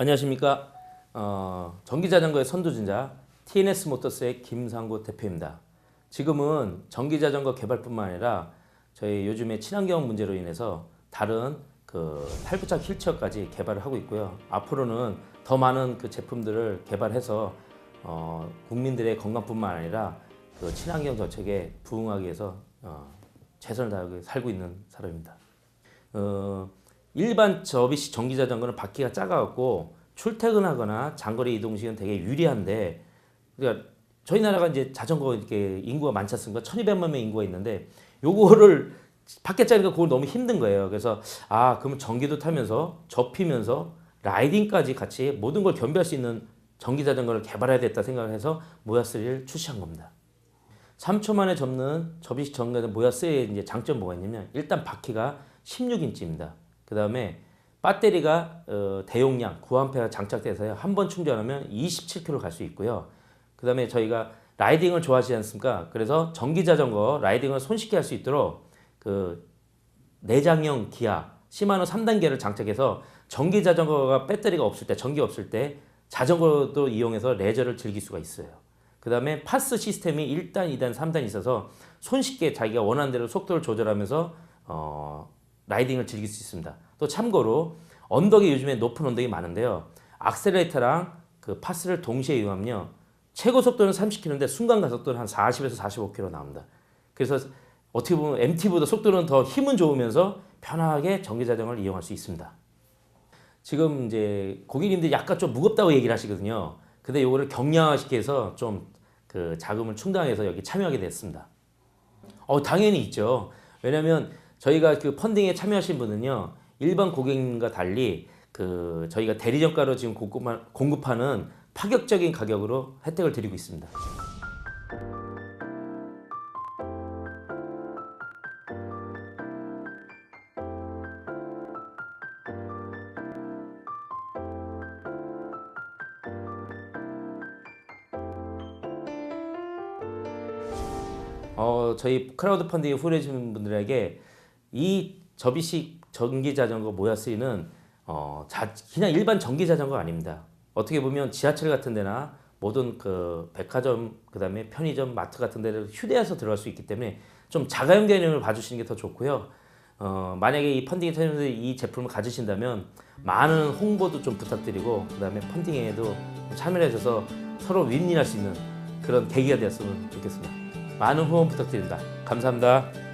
안녕하십니까. 어, 전기자전거의 선두주자 TNS 모터스의 김상구 대표입니다. 지금은 전기자전거 개발뿐만 아니라 저희 요즘에 친환경 문제로 인해서 다른 그 탈부착 휠체어까지 개발을 하고 있고요. 앞으로는 더 많은 그 제품들을 개발해서 어, 국민들의 건강뿐만 아니라 그 친환경 정책에 부응하기 위해서 어, 최선을 다하고 살고 있는 사람입니다. 어, 일반 접이식 전기 자전거는 바퀴가 작아갖고 출퇴근하거나 장거리 이동 시간 되게 유리한데 그러니까 저희 나라가 이제 자전거 이렇게 인구가 많지 않습니까? 1,200만 명 인구가 있는데 요거를 밖에 짜니까 그걸 너무 힘든 거예요. 그래서 아 그러면 전기도 타면서 접히면서 라이딩까지 같이 모든 걸 겸비할 수 있는 전기 자전거를 개발해야 겠다 생각을 해서 모야3를 출시한 겁니다. 3초 만에 접는 접이식 전기자전거 모야3의 이제 장점 뭐가 있냐면 일단 바퀴가 16인치입니다. 그 다음에 배터리가 어, 대용량 9A가 장착돼서요. 한번 충전하면 27km 갈 수 있고요. 그 다음에 저희가 라이딩을 좋아하시지 않습니까? 그래서 전기 자전거 라이딩을 손쉽게 할 수 있도록 그 내장형 기아 시마노 3단계를 장착해서 전기 자전거가 배터리가 없을 때 전기 없을 때 자전거도 이용해서 레저를 즐길 수가 있어요. 그 다음에 파스 시스템이 1단, 2단, 3단 있어서 손쉽게 자기가 원하는 대로 속도를 조절하면서 어, 라이딩을 즐길 수 있습니다. 또 참고로 언덕이 요즘에 높은 언덕이 많은데요. 악셀레이터랑 그 파스를 동시에 이용하면요. 최고 속도는 30km인데 순간 가속도는 한 40에서 45km 나옵니다. 그래서 어떻게 보면 MT보다 속도는 더 힘은 좋으면서 편하게 전기 자전거를 이용할 수 있습니다. 지금 이제 고객님들이 약간 좀 무겁다고 얘기를 하시거든요. 근데 요거를 경량화시키 해서 좀 그 자금을 충당해서 여기 참여하게 됐습니다. 어, 당연히 있죠. 왜냐면 저희가 그 펀딩에 참여하신 분은요. 일반 고객님과 달리 그 저희가 대리점가로 지금 공급하- 공급하는 파격적인 가격으로 혜택을 드리고 있습니다. 어, 저희 크라우드 펀딩에 후원해주는 분들에게 이 접이식 전기 자전거 모야스리는 어, 자, 그냥 일반 전기 자전거 아닙니다. 어떻게 보면 지하철 같은 데나 모든 그 백화점 그다음에 편의점 마트 같은 데를 휴대해서 들어갈 수 있기 때문에 좀 자가용 개념을 봐주시는 게 더 좋고요. 어, 만약에 이 펀딩에 참여해서 이 제품을 가지신다면 많은 홍보도 좀 부탁드리고 그다음에 펀딩에도 참여를 해줘서 서로 윈윈할 수 있는 그런 계기가 되었으면 좋겠습니다. 많은 후원 부탁드립니다. 감사합니다.